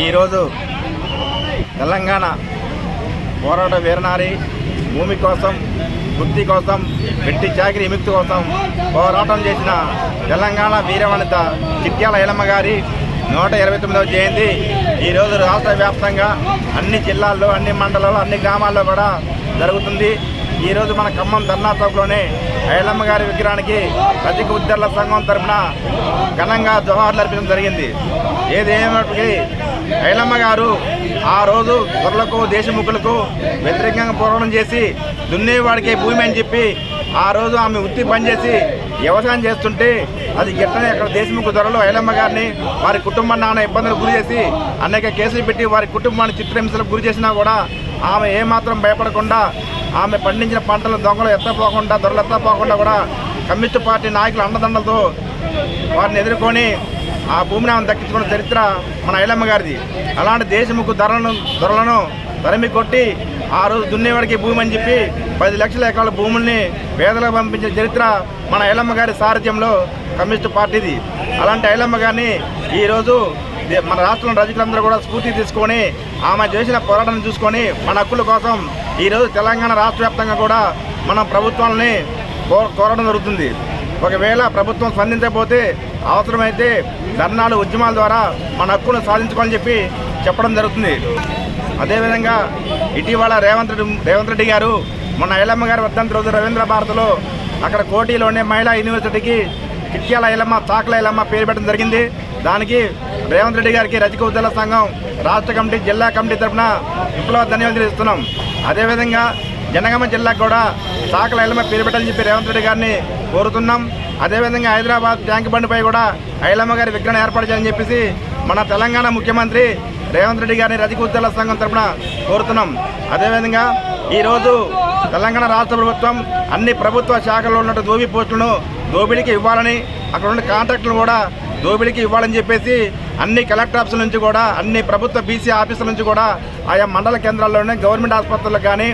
ఈరోజు తెలంగాణ పోరాట వీరనారి భూమి కోసం వృత్తి కోసం వెట్టి చాకిరి విముక్తి కోసం పోరాటం చేసిన తెలంగాణ వీరవనిత చిట్యాల ఎలమ్మ గారి నూట ఇరవై తొమ్మిదవ జయంతి ఈరోజు రాష్ట్ర వ్యాప్తంగా అన్ని జిల్లాల్లో అన్ని మండలాల్లో అన్ని గ్రామాల్లో కూడా జరుగుతుంది. ఈరోజు మన ఖమ్మం ధర్నా చౌక్లోనే ఐలమ్మ గారి విగ్రహానికి రజక ఉద్దర్ల సంఘం తరఫున ఘనంగా జవహర్లు అర్పించడం జరిగింది. ఏది ఐలమ్మ గారు ఆ రోజు దొరలకు దేశముఖులకు వ్యతిరేకంగా పోరాటం చేసి దున్నేవాడికే భూమి అని చెప్పి ఆ రోజు ఆమె వృత్తి పనిచేసి వ్యవసాయం చేస్తుంటే అది గిట్టనే అక్కడ దేశముఖ ధరలు ఐలమ్మ గారిని వారి కుటుంబం నాన్న ఇబ్బందులకు గురి చేసి అనేక కేసులు పెట్టి వారి కుటుంబాన్ని చిత్రహింసలకు గురి చేసినా కూడా ఆమె ఏమాత్రం భయపడకుండా ఆమె పండించిన పంటలు దొంగలు ఎత్తపోకుండా దొరలు ఎత్తపోకుండా కూడా కమ్యూనిస్ట్ పార్టీ నాయకుల అండదండలతో వారిని ఎదుర్కొని ఆ భూమిని ఆమె దక్కించుకున్న చరిత్ర మన ఐలమ్మ గారిది. అలాంటి దేశముకు ధరలను ధరలను తరిమి కొట్టి ఆ రోజు దున్నేవాడికి భూమి అని చెప్పి పది లక్షల ఎకరాల భూముల్ని పేదలకు పంపించిన చరిత్ర మన ఐలమ్మ గారి సారథ్యంలో కమ్యూనిస్టు పార్టీది. అలాంటి ఐలమ్మ గారిని ఈరోజు మన రాష్ట్రంలో రజకులందరూ కూడా స్ఫూర్తి తీసుకొని ఆమె చేసిన పోరాటం చూసుకొని మన హక్కుల కోసం ఈరోజు తెలంగాణ రాష్ట్ర వ్యాప్తంగా కూడా మన ప్రభుత్వాలని కో- కోరడం జరుగుతుంది. ఒకవేళ ప్రభుత్వం స్పందించకపోతే అవసరమైతే ధర్నాలు ఉద్యమాల ద్వారా మన హక్కును సాధించుకోవాలని చెప్పి చెప్పడం జరుగుతుంది. అదేవిధంగా ఇటీవల రేవంత్ రెడ్డి రేవంత్ రెడ్డి గారు మొన్న ఐలమ్మ గారి వర్ధంతి రోజు రవీంద్ర భారత్లో అక్కడ కోటిలోనే మహిళా యూనివర్సిటీకి కిట్యాల ఐలమ్మ తాకల ఐలమ్మ పేరు పెట్టడం జరిగింది. దానికి రేవంత్ రెడ్డి గారికి రజక ఉద్యోగ సంఘం రాష్ట్ర కమిటీ జిల్లా కమిటీ తరఫున విప్లవ ధన్యవాదాలు ఇస్తున్నాం అదేవిధంగా జనగామ జిల్లాకు కూడా సాకల ఐలమ్మ పేరు పెట్టాలని చెప్పి రేవంత్ రెడ్డి గారిని కోరుతున్నాం. అదేవిధంగా హైదరాబాద్ ట్యాంక్ బండిపై కూడా ఐలమ్మ గారి విగ్రహం ఏర్పాటు చేయాలని చెప్పేసి మన తెలంగాణ ముఖ్యమంత్రి రేవంత్ రెడ్డి గారిని రజక ఉద్యోగ సంఘం తరఫున కోరుతున్నాం. అదేవిధంగా ఈరోజు తెలంగాణ రాష్ట్ర ప్రభుత్వం అన్ని ప్రభుత్వ శాఖల్లో ఉన్న దోబీ పోస్టులను దోబిడికి ఇవ్వాలని అక్కడ ఉన్న కాంట్రాక్టులను కూడా దోబిడికి ఇవ్వాలని చెప్పేసి అన్ని కలెక్టర్ ఆఫీసుల నుంచి కూడా అన్ని ప్రభుత్వ బీసీ ఆఫీసుల నుంచి కూడా ఆయా మండల కేంద్రాల్లోనే గవర్నమెంట్ ఆసుపత్రులకు కానీ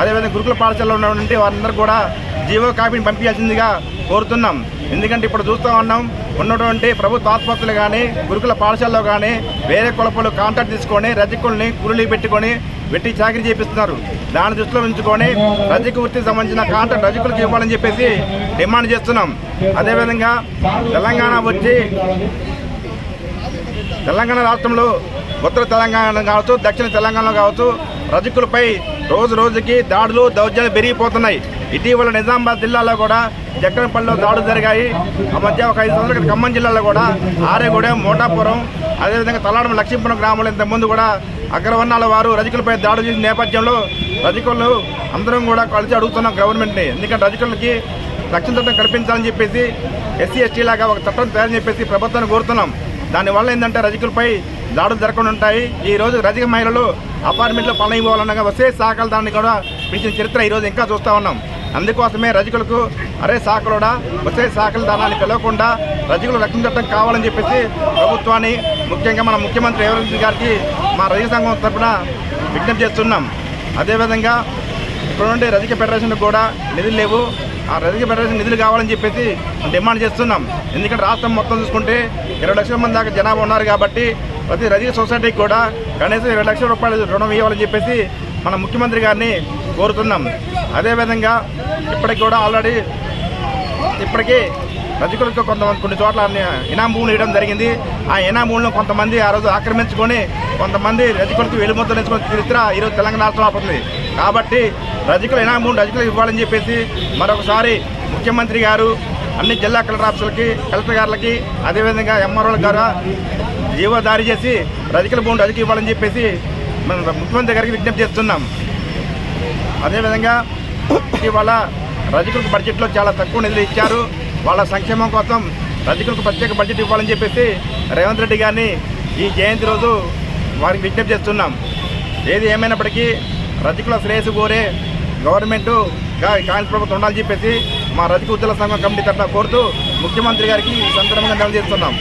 అదేవిధంగా గురుకుల పాఠశాలలో ఉన్నటువంటి వారందరూ కూడా జీవో కాపీని పంపించాల్సిందిగా కోరుతున్నాం. ఎందుకంటే ఇప్పుడు చూస్తూ ఉన్నాం ఉన్నటువంటి ప్రభుత్వ ఆసుపత్రులు కానీ గురుకుల పాఠశాలలో కానీ వేరే కులపలు కాంట్రాక్ట్ తీసుకొని రజకుల్ని కూలీ పెట్టుకొని వెట్టి చాకరీ చేపిస్తున్నారు. దాని దృష్టిలో ఉంచుకొని రజక వృత్తికి సంబంధించిన కాంట్రాక్ట్ రజకులకు ఇవ్వాలని చెప్పేసి డిమాండ్ చేస్తున్నాం. అదేవిధంగా తెలంగాణ వచ్చి తెలంగాణ రాష్ట్రంలో ఉత్తర తెలంగాణ కావచ్చు దక్షిణ తెలంగాణలో కావచ్చు రజకులపై రోజు రోజుకి దాడులు దౌర్జన్యాలు పెరిగిపోతున్నాయి. ఇటీవల నిజామాబాద్ జిల్లాలో కూడా జక్కనపల్లిలో దాడులు జరిగాయి. ఆ మధ్య ఒక ఐదు సంవత్సరాల ఖమ్మం జిల్లాలో కూడా ఆరేగూడెం మోటాపురం అదేవిధంగా తలాడం లక్ష్మీపురం గ్రామంలో ఇంతకుముందు కూడా అగ్రవర్ణాల వారు రజకులపై దాడులు చేసిన నేపథ్యంలో రజకులు అందరం కూడా కలిసి అడుగుతున్నాం గవర్నమెంట్ని. ఎందుకంటే రజకులకి రక్షణ చట్టం కల్పించాలని చెప్పేసి ఎస్సీ ఎస్టీ లాగా ఒక చట్టం తయారని చెప్పేసి ప్రభుత్వాన్ని కోరుతున్నాం. దానివల్ల ఏంటంటే రజకులపై దాడులు జరగకుండా ఉంటాయి. ఈ రోజు రజక మహిళలు అపార్ట్మెంట్లో పనులు పోవాలనగా వస్తే శాఖలు దాన్ని కూడా పిలిచిన చరిత్ర ఈరోజు ఇంకా చూస్తూ ఉన్నాం. అందుకోసమే రజకులకు అరే శాఖలోడా వచ్చే శాఖల దానాన్ని పిలవకుండా రజకులు రక్షించడం కావాలని చెప్పేసి ప్రభుత్వాన్ని ముఖ్యంగా మన ముఖ్యమంత్రి రేవంత్ గారికి మా రజక సంఘం తరఫున విజ్ఞప్తి చేస్తున్నాం. అదేవిధంగా ఇక్కడ నుండి రజక ఫెడరేషన్ కూడా నిధులు లేవు. ఆ రజక ఫెడరేషన్ నిధులు కావాలని చెప్పేసి డిమాండ్ చేస్తున్నాం. ఎందుకంటే రాష్ట్రం మొత్తం చూసుకుంటే ఇరవై లక్షల మంది దాకా జనాభా ఉన్నారు కాబట్టి ప్రతి రజక సొసైటీకి కూడా కనీసం ఇరవై లక్షల రూపాయలు రుణం ఇవ్వాలని చెప్పేసి మన ముఖ్యమంత్రి గారిని కోరుతున్నాం. అదేవిధంగా ఇప్పటికి కూడా ఆల్రెడీ ఇప్పటికీ రజకులకు కొంతమంది కొన్ని చోట్ల ఇనాం భూములు ఇవ్వడం జరిగింది. ఆ ఇనాం భూములను కొంతమంది ఆ రోజు ఆక్రమించుకొని కొంతమంది రజకులకు వెలుముద్దలు ఎంచుకున్న చరిత్ర ఈరోజు తెలంగాణ రాష్ట్రం అవుతుంది కాబట్టి రజకులు ఇనాం భూములు రజకులకు ఇవ్వాలని చెప్పేసి మరొకసారి ముఖ్యమంత్రి గారు అన్ని జిల్లా కలెక్టర్ ఆఫీసులకి కలెక్టర్ గారులకి అదేవిధంగా ఎంఆర్ఓల ద్వారా జీవో దారి చేసి రజకుల భూములు రజకు ఇవ్వాలని చెప్పేసి మన ముఖ్యమంత్రి గారికి విజ్ఞప్తి చేస్తున్నాం. అదేవిధంగా ఇవాళ రజకులకు బడ్జెట్లో చాలా తక్కువ నిధులు ఇచ్చారు. వాళ్ళ సంక్షేమం కోసం రజకులకు ప్రత్యేక బడ్జెట్ ఇవ్వాలని చెప్పేసి రేవంత్ రెడ్డి గారిని ఈ జయంతి రోజు వారికి విజ్ఞప్తి చేస్తున్నాం. ఏది ఏమైనప్పటికీ రజకుల శ్రేయస్సు కోరే గవర్నమెంటు కాంగ్రెస్ ప్రభుత్వం ఉండాలని చెప్పేసి మా రజక ఉద్యోగ సంఘం కమిటీ తరఫున కోరుతూ ముఖ్యమంత్రి గారికి ఈ సందర్భంగా తెలియజేస్తున్నాం